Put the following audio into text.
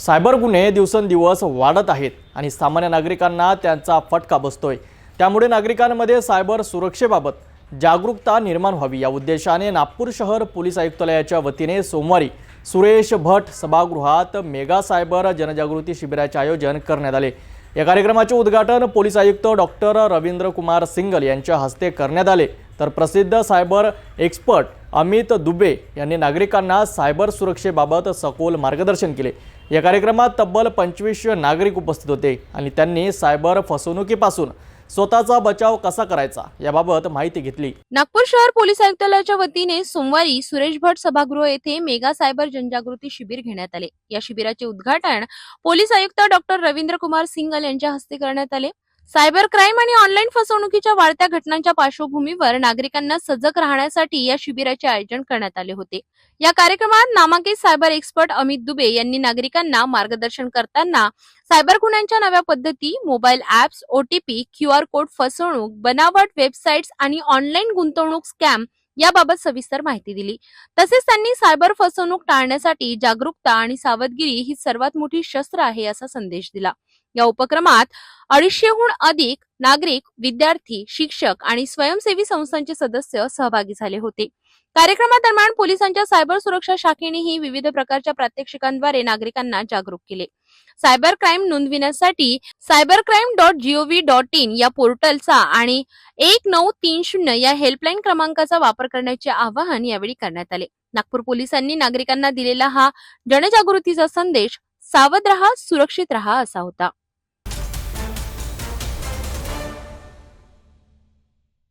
Cyber गुन्हे दिवसेंदिवस वाढत आहेत आणि सामान्य नागरिकांना त्यांचा फटका बसतोय. त्यामुळे नागरिकांमध्ये सायबर सुरक्षेबाबत जागरूकता निर्माण व्हावी. या उद्देशाने नागपूर शहर पोलीस आयुक्तालयाच्या वतीने सोमवारी सुरेश भट सभागृहात मेगा सायबर जनजागृती शिबिराचे आयोजन करण्यात आले. या कार्यक्रमाचे उद्घाटन पोलीस आयुक्त डॉक्टर रवींद्र कुमार सिंगल यांच्या हस्ते करण्यात आले. तर प्रसिद्ध सायबर एक्सपर्ट अमित दुबे यांनी नागरिकांना सायबर सुरक्षेबाबत सखोल मार्गदर्शन केले. या कार्यक्रमात तब्बल पंचवीसशे नागरिक उपस्थित होते आणि त्यांनी सायबर फसवणुकीपासून स्वतःचा बचाव कसा करायचा याबाबत माहिती घेतली. नागपूर शहर पोलीस आयुक्तालयाच्या वतीने सोमवारी सुरेश भट सभागृह येथे मेगा सायबर जनजागृती शिबिर घेण्यात आले. या शिबिराचे उद्घाटन पोलीस आयुक्त डॉक्टर रवींद्र कुमार सिंगल यांच्या हस्ते करण्यात आले. सायबर क्राईम आणि ऑनलाईन फसवणुकीच्या वाढत्या घटनांच्या पार्श्वभूमीवर नागरिकांना सजग राहण्यासाठी या शिबिराचे आयोजन करण्यात आले होते. या कार्यक्रमात नामांकित सायबर एक्सपर्ट अमित दुबे यांनी नागरिकांना मार्गदर्शन करताना सायबर गुन्ह्यांच्या नव्या पद्धती mobile apps OTP Q R code फसवणूक बनावट वेबसाईट्स आणि ऑनलाईन गुंतवणूक स्कॅम याबाबत सविस्तर माहिती दिली. तसेच त्यांनी सायबर फसवणूक टाळण्यासाठी जागरूकता आणि सावधगिरी ही सर्वात मोठी शस्त्र आहे असा संदेश दिला. या उपक्रमात अडीचशेहून अधिक नागरिक विद्यार्थी शिक्षक आणि स्वयंसेवी संस्थांचे सदस्य सहभागी झाले होते. कार्यक्रमादरम्यान पोलिसांच्या सायबर सुरक्षा शाखेनेही विविध प्रकारच्या प्रात्यक्षिकांद्वारे नागरिकांना जागरूक केले. Cyber crime नोंदविण्यासाठी cyber crime dot gov dot in या पोर्टलचा आणि एक नऊ तीन शून्य या हेल्पलाईन क्रमांकाचा वापर करण्याचे आवाहन यावेळी करण्यात आले. नागपूर पोलिसांनी नागरिकांना दिलेला हा जनजागृतीचा संदेश सावध रहा सुरक्षित रहा असा होता.